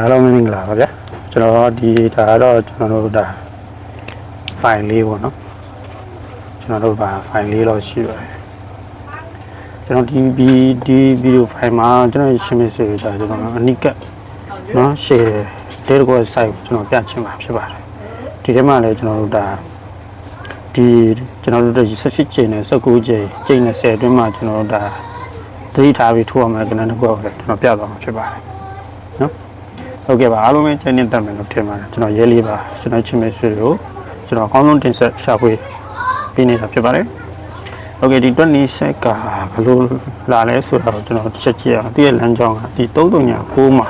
အားလုံးမင်္ဂလာပါဗျာကျွန်တော်ဒီဒါကတော့ကျွန်တော်တို့ဒါ file လေးပေါ့နော်ကျွန်တော်တို့ပါ file လေးတော့ရှိပါတယ်ကျွန်တော်ဒီဒီဒီ video file မှာကျွန်တော်ရှင်းပြစေတာကျွန်တော်အနိကနော် share တဲ့ကော site ကိုကျွန်တော်ပြချင်မှာဖြစ်ပါတယ်ဒီထဲမှာလည်းကျွန်တော်တို့ဒါဒီကျွန်တော်တို့18ကျင်းနဲ့19ကျင်းကျင်းနဲ့10အတွင်းမှာကျွန်တော်တို့ဒါသတိထားပြီးထိုးအောင်မယ်ကဏ္ဍတစ်ခုကိုလည်းကျွန်တော်ပြသွားမှာဖြစ်ပါတယ်နော် ဟုတ်ကဲ့ပါအားလုံးပဲကျင်းနေတတ်မယ်လို့ထင်ပါတယ်ကျွန်တော်ရဲလေးပါကျွန်တော်ချင်းမဲဆွေတွေကိုကျွန်တော်အကောင်းဆုံးတင်ဆက်ရှာဖွေပေးနေတာဖြစ်ပါတယ်ဟုတ်ကဲ့ဒီတွက်နေဆက်ကဘယ်လိုလာလဲဆိုတော့ကျွန်တော်ချက်ကြည့်အောင်သူရဲ့လမ်းကြောင်းကဒီ339မှာ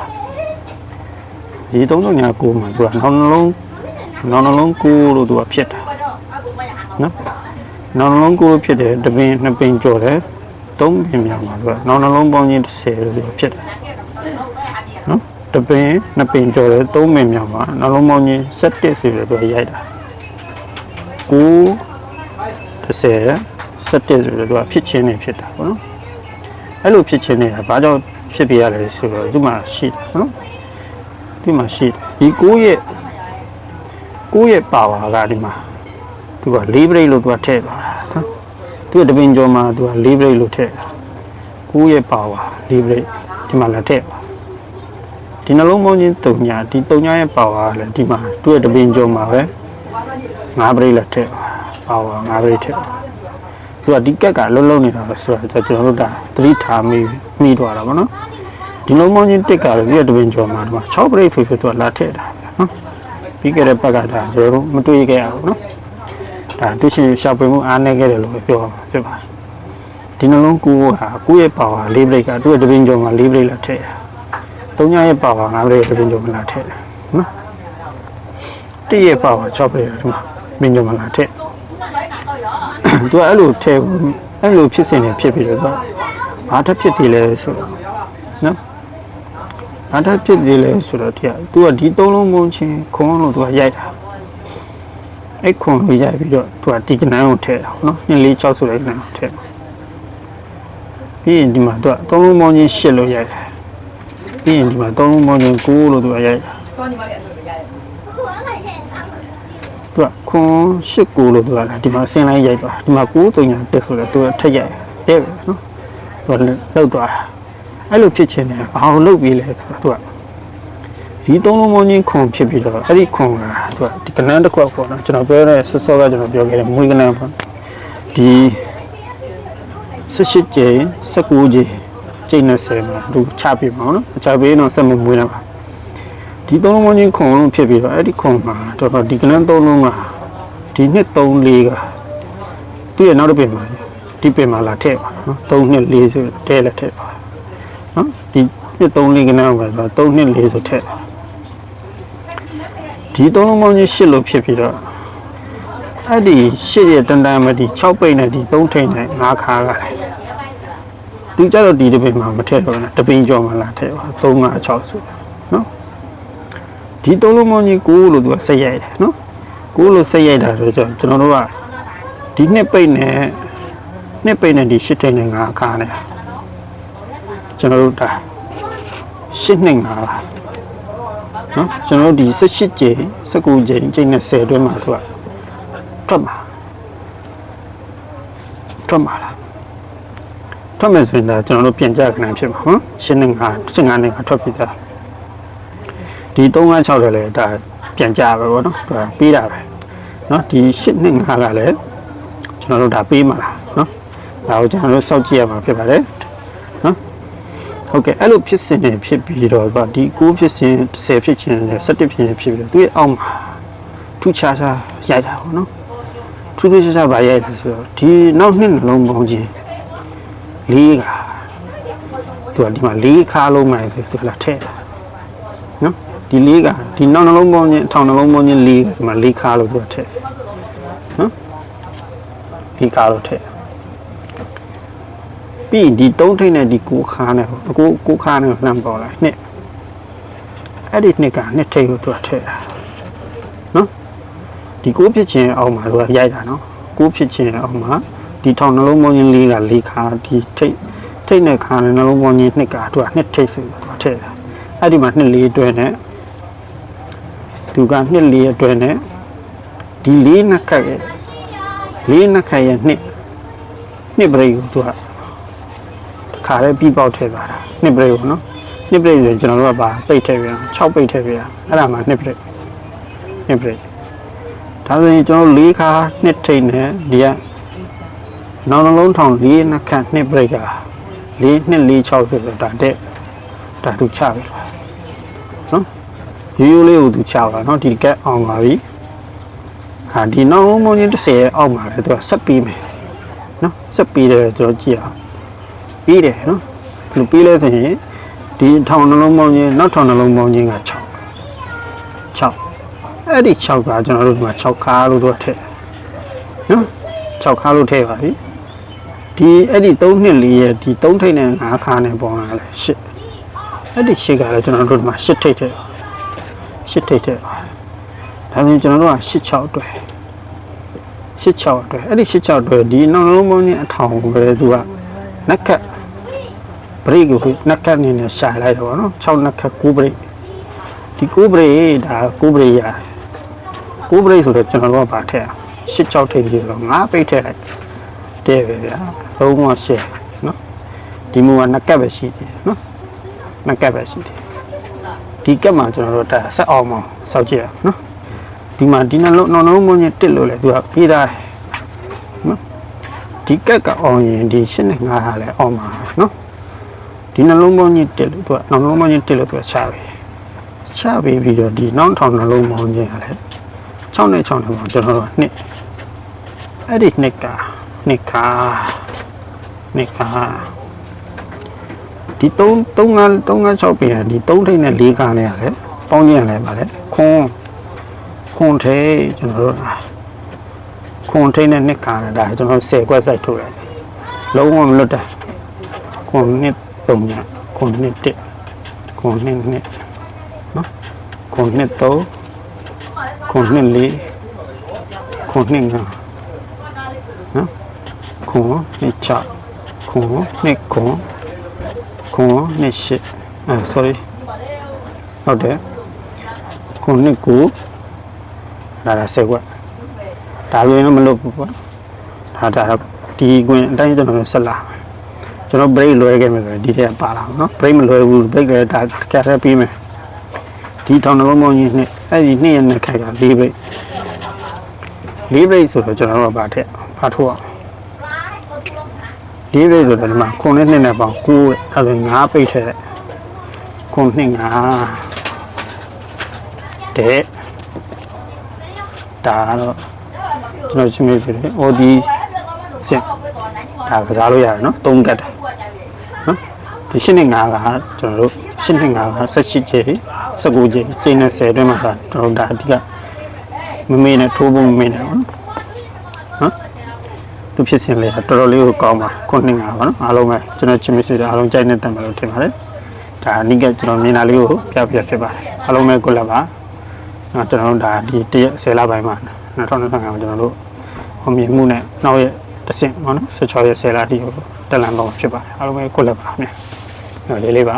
ဒီ339မှာသူကနောက်နှလုံးနောက်နှလုံး9လို့သူကဖြစ်တာနော်နောက်နှလုံး9လို့ဖြစ်တယ်တပင်နှစ်ပင်ကျော်တယ်သုံးပင်မြောက်မှာသူကနောက်နှလုံးပေါင်းချင်း30လို့သူကဖြစ်တယ်နော် တပင်နှစ်ပင်ကျော်တယ်သုံးပင်မြောက်မှာနောက်လုံးပေါင်းချင်း7ဆိုပြီးတော့ရိုက်တာ9 30 7ဆိုပြီးတော့ဖြစ်ချင်းနေဖြစ်တာပေါ့နော်အဲ့လိုဖြစ်ချင်းနေတာဘာကြောင့်ဖြစ်ပြရလဲဆိုတော့ဒီမှာရှိတယ်နော်ဒီမှာရှိတယ်ဒီ9ရဲ့9ရဲ့ပါဝါကဒီမှာသူက၄ဘရိတ်လို့သူကထည့်သွားတာနော်သူကတပင်ကျော်မှာသူက၄ဘရိတ်လို့ထည့်တာ9ရဲ့ပါဝါ၄ဘရိတ်ဒီမှာလည်းထည့်ပါ ဒီနှလုံးပေါင်းချင်းတုံညာဒီတုံညာရဲ့ပါဝါကလည်းဒီမှာသူ့ရဲ့တပင်ကျော်မှာပဲငါးပရိတ်လက်ထက်ပါဝါငါးပရိတ်ထက်သူကဒီကက်ကလုံးလုံးနေတာပဲဆိုတော့ကျွန်တော်တို့ဒါသတိထားမိမိတော့တာဗောနော်ဒီနှလုံးပေါင်းချင်းတစ်ကလည်းသူ့ရဲ့တပင်ကျော်မှာဒီမှာ6ပရိတ်ဖြစ်ဖြစ်သူကလာထက်တာဗျာနော်ပြီးခဲ့တဲ့ဘက်ကဒါကျွန်တော်တို့မတွေ့ခဲ့ရဘူးနော်ဒါသူရှင်ရှာပွေမှုအားနည်းခဲ့တယ်လို့ပြောမှာဖြစ်ပါတယ်ဒီနှလုံးကူဟာကူရဲ့ပါဝါ၄ပရိတ်ကသူ့ရဲ့တပင်ကျော်မှာ၄ပရိတ်လက်ထက် တာတုံးညရဲ့ပါဝါငါးပရိသင်းကြုံမလာထည့်တယ်နော်တည့်ရဲ့ပါဝါ6ပရိဒီမှာမင်းကြုံမလာထည့်သူကအဲ့လိုထည့်အဲ့လိုဖြစ်စဉ်တွေဖြစ်ပြီးတော့ဘာထပ်ဖြစ်သေးလဲဆိုတော့နော်ဘာထပ်ဖြစ်သေးလဲဆိုတော့တရားသူကဒီသုံးလုံးမုံချင်းခွန်လို့သူကရိုက်တာအဲ့ခွန်ကိုရိုက်ပြီးတော့သူကဒီကနန်းကိုထည့်တာနော်2 4 6ဆိုတဲ့ကနန်းကိုထည့်ပြီးရင်ဒီမှာသူကသုံးလုံးမုံချင်းရှစ်လို့ရိုက်တယ် ပြီးရင်ဒီမှာသုံးလုံးပေါင်းချင်း9လို့သူကရိုက်တာသူကခွန်8 9လို့သူကလာဒီမှာဆင်းလိုက်ရိုက်ပါဒီမှာ9 3ညာတက်ဆိုတော့သူကထက်ရိုက်တဲ့ပဲနော်သူကလောက်သွားတာအဲ့လိုဖြစ်ချင်းတယ်ဘာလို့လုပ်ပြီးလဲဆိုတော့သူကဒီသုံးလုံးပေါင်းချင်းခွန်ဖြစ်ပြီးတော့အဲ့ဒီခွန်ကသူကဒီကနန်းတစ်ခွက်ပေါ့နော်ကျွန်တော်ပြောတဲ့ဆော့ဆော့ကကျွန်တော်ပြောခဲ့တဲ့မွေးကနန်းပေါ့ဒီ18ကျင်း19ကျင်း ကျိတ်20မှာသူချပြပါအောင်နော်ချပေးတော့စက်မမွေးတော့ပါဒီသုံးလုံးမချင်းခုံလုံးဖြစ်ပြီးတော့အဲ့ဒီခုံမှာတော်တော်ဒီကနန်းသုံးလုံးကဒီနှစ်3 4ကသူ့ရဲ့နောက်တစ်ပင်မှာဒီပင်မှာလာထည့်ပါနော်3နှစ်4ဆိုတဲလက်ထည့်ပါနော်ဒီနှစ်3 4ကနန်းကဆို3နှစ်4ဆိုထည့်ပါဒီသုံးလုံးမချင်းရှစ်လို့ဖြစ်ပြီးတော့အဲ့ဒီရှစ်ရဲ့တန်တန်မဒီ6ပိတ်နဲ့ဒီ3ထိန်နဲ့5ခါကလည်း သူကြတော့ဒီတပင်မှာမထည့်တော့နဲ့တပင်ကြော်မှလာထည့်ပါ3 5 6ဆိုနော်ဒီသုံးလုံးမောင်းကြီး9လို့သူကဆက်ရိုက်တယ်နော်9လို့ဆက်ရိုက်တာဆိုတော့ကျွန်တော်တို့ကဒီနှစ်ပိတ်နဲ့နှစ်ပိတ်နဲ့ဒီရှစ်ထိန်နဲ့5အခါနဲ့ကျွန်တော်တို့ဒါရှစ်နှစ်5ပါနော်ကျွန်တော်တို့ဒီ18ကျင်း19ကျင်းကျင်းနဲ့10အတွင်းမှာသူကထွက်မှာထွက်မှာလား ထွက်မယ်ဆိုရင်ဒါကျွန်တော်တို့ပြန်ကြခဏဖြစ်မှာနော်ရှင်းနေငါရှင်းငါနေငါထွက်ပြီးသားဒီ356လည်းလေဒါပြန်ကြပဲပေါ့နော်ဒါပေးတာပဲနော်ဒီ8နှစ်ငါကလည်းကျွန်တော်တို့ဒါပေးမှာလားနော်ဒါကိုကျွန်တော်တို့စောင့်ကြည့်ရမှာဖြစ်ပါတယ်နော်ဟုတ်ကဲ့အဲ့လိုဖြစ်စဉ်တွေဖြစ်ပြီးတော့ဒီ6ဖြစ်စဉ်10ဖြစ်ခြင်းနဲ့17ဖြစ်ခြင်းဖြစ်ပြီးတော့သူ့ရဲ့အောက်မှာထူးခြားခြားရိုက်တာပေါ့နော်ထူးထူးခြားခြားဗာရိုက်တယ်ဆိုတော့ဒီနောက်နှစ်နှလုံးပေါင်းခြင်း လေးကသူကဒီမှာလေးခါလုံးမှဆိုသူကလာထည့်တာနော်ဒီလေးကဒီနောက်နှလုံးပေါင်းချင်းထောင်နှလုံးပေါင်းချင်းလေးဒီမှာလေးခါလို့သူကထည့်နော်ဒီခါလို့ထည့်ပြီးရင်ဒီသုံးထိပ်နဲ့ဒီကိုခါနဲ့ကိုကိုခါနဲ့လှမ်းပေါ်လာနှစ်အဲ့ဒီနှစ်ကနှစ်ထိပ်ကိုသူကထည့်တာနော်ဒီကိုဖြစ်ချင်းအောင်မှာသူကရိုက်တာနော်ကိုဖြစ်ချင်းအောင်မှာ ဒီထောင်နှလုံးပေါင်းချင်းလေးကလေးခါဒီထိတ်ထိတ်နဲ့ခါနဲ့နှလုံးပေါင်းချင်းနှစ်ကသူကနှစ်ထိတ်ဆိုသူကထည့်တာအဲ့ဒီမှာနှစ်လေးအတွဲနဲ့သူကနှစ်လေးအတွဲနဲ့ဒီလေးနှစ်ခက်ရဲ့လေးနှစ်ခက်ရဲ့နှစ်နှစ်ပရိတ်ကိုသူကတခါလေးပြီးပေါက်ထည့်သွားတာနှစ်ပရိတ်ကိုနော်နှစ်ပရိတ်ဆိုရင်ကျွန်တော်တို့ကပါပိတ်ထည့်ပြန်6ပိတ်ထည့်ပြန်အဲ့ဒါမှနှစ်ပရိတ်နှစ်ပရိတ်ဒါဆိုရင်ကျွန်တော်တို့လေးခါနှစ်ထိန်နဲ့ဒီက နောက်နှလုံးထောင်လေးနှစ်ခက်နှစ်ပရိတ်ကလေးနှစ်လေး6ဆိုတော့ဒါတဲ့ဒါသူချပြီနော်ရိုးရိုးလေးကိုသူချပါနော်ဒီကက်အောင်ပါပြီဟာဒီနောက်လုံးမုံချင်း30ရဲ့အောက်မှာလည်းသူကဆက်ပြီးမယ်နော်ဆက်ပြီးတယ်ကျွန်တော်ကြည့်အောင်ပြီးတယ်နော်ဒီလိုပြီးလဲဆိုရင်ဒီထောင်နှလုံးမုံချင်းနောက်ထောင်နှလုံးမုံချင်းက6 6အဲ့ဒီ6ကကျွန်တော်တို့ဒီမှာ6ခါလို့တော့ထည့်နော်6ခါလို့ထည့်ပါပြီ ဒီအဲ့ဒီ3နှစ်လေးရဲ့ဒီ3ထိပ်နဲ့5ခါနဲ့ပေါင်းလာလဲ8အဲ့ဒီ8ကလည်းကျွန်တော်တို့ဒီမှာ8ထိပ်ထည့်8ထိပ်ထည့်ပါတယ်ဒါဆိုရင်ကျွန်တော်တို့က8 6အတွက်8 6အတွက်အဲ့ဒီ8 6အတွက်ဒီနောက်လုံးပေါင်းချင်းအထောင်ကိုပဲသူကနက်ကတ်ဘရိတ်ကိုနက်ကတ်နေနဲ့ရှာလိုက်တော့ဗောနော်6နက်ကတ်9ဘရိတ်ဒီ9ဘရိတ်ဒါ9ဘရိတ်ရတယ်9ဘရိတ်ဆိုတော့ကျွန်တော်တို့ကဗာထည့်အောင်8 6ထိပ်ပြီးတော့5ပိတ်ထည့်လိုက် တဲ့ပဲဗျာလုံးဝရှယ်နော်ဒီမူကနက်ကတ်ပဲရှိတယ်နော်နက်ကတ်ပဲရှိတယ်ဒီကက်မှာကျွန်တော်တို့ဒါဆက်အောင်မစောက်ကြည့်ရအောင်နော်ဒီမှာဒီနှလုံးနှလုံးမွန်းချင်းတစ်လို့လေသူကပြေးသားတယ်နော်ဒီကက်ကအောင်ရင်ဒီရှင်းနဲ့ငါဟာလဲအောင်မှာနော်ဒီနှလုံးမွန်းချင်းတစ်လို့သူကနှလုံးမွန်းချင်းတစ်လို့သူကချပြီချပြီးပြီးတော့ဒီနောက်ထောင်နှလုံးမွန်းချင်းကလည်း6နဲ့6နဲ့ပေါ့ကျွန်တော်တို့ကနှစ်အဲ့ဒီနှစ်က နှစ်ခါနှစ်ခါဒီ3 3 5 3 5 6ပြင်ဒီ3ထိပ်နဲ့4ခါနဲ့ရတယ်ပေါင်းချင်းရတယ်ဗါလေခွန်းခွန်ထိတ်ကျွန်တော်တို့ခွန်ထိတ်နဲ့နှစ်ခါနဲ့ဒါကျွန်တော်10ခွက်စိုက်ထုတ်လိုက်လုံးဝမလွတ်တာခွန်နှစ်3ညခွန်နှစ်1ခွန်နှစ်နှစ်နော်ခွန်နှစ်3ခွန်နှစ်4ခွန်နှစ်5နော် ခွန်နှစ်6ခွန်နှစ်ခွန်ခွန်နှစ်8အဲ sorry ဟုတ်တယ်ခွန်နှစ်9ဒါဒါ10ခွက်ဒါဆိုရင်တော့မလုပ်ဘူးပေါ့ဒါဒါဒီကွင်းအတိုင်းကျွန်တော်ဆက်လာကျွန်တော် break လွဲခဲ့မယ်ဆိုရင်ဒီထဲပါလာအောင်နော် break မလွဲဘူး break လည်းဒါကက်ရဲပြီးမယ်ဒီထောင်နှလုံးပေါင်းကြီးနှစ်အဲ့ဒီနှစ်ရက်နဲ့ခိုက်က၄ break ၄ break ဆိုတော့ကျွန်တော်တို့ကပါထက်ပါထိုးအောင် ၄ break ဆိုတော့ဒီမှာခုနှစ်နှစ်နဲ့ပေါင်း9အဲ့ဒါ5ပိတ်ထည့်တဲ့ခုနှစ်5တဲ့ဒါကတော့ကျွန်တော်ရှင်းပြပြတယ်။ OD စင်ဒါကစားလို့ရတယ်နော်။၃ကတ်တယ်နော်။ဒီရှင်းနေ၅ကကျွန်တော်တို့ရှင်းနေ၅က18ကျင်း19ကျင်းကျင်းနဲ့10အတွင်းမှာကျွန်တော်တို့ဒါအဓိကမမေးနဲ့ထိုးဖို့မမေးနဲ့နော်။နော်။ သူဖြစ်စဉ်လေးကတော်တော်လေးကိုကောင်းပါခုနှစ်ငါပါနော်အားလုံးပဲကျွန်တော်ချင်းမစီတဲ့အားလုံးကြိုက်နေတယ်မလို့ထင်ပါတယ်ဒါအနိကကျွန်တော်မြင်တာလေးကိုပြပြဖြစ်ပါတယ်အားလုံးပဲကိုလက်ပါနော်ကျွန်တော်တို့ဒါဒီတရက်10လပိုင်းမှာ2025မှာကျွန်တော်တို့ဟောမြင်မှုနဲ့နောက်ရက်တစ်ဆင့်ပေါ့နော်16ရက်10လအထိကိုတက်လန်တော့ဖြစ်ပါတယ်အားလုံးပဲကိုလက်ပါခင်ဗျာနော်လေးလေးပါ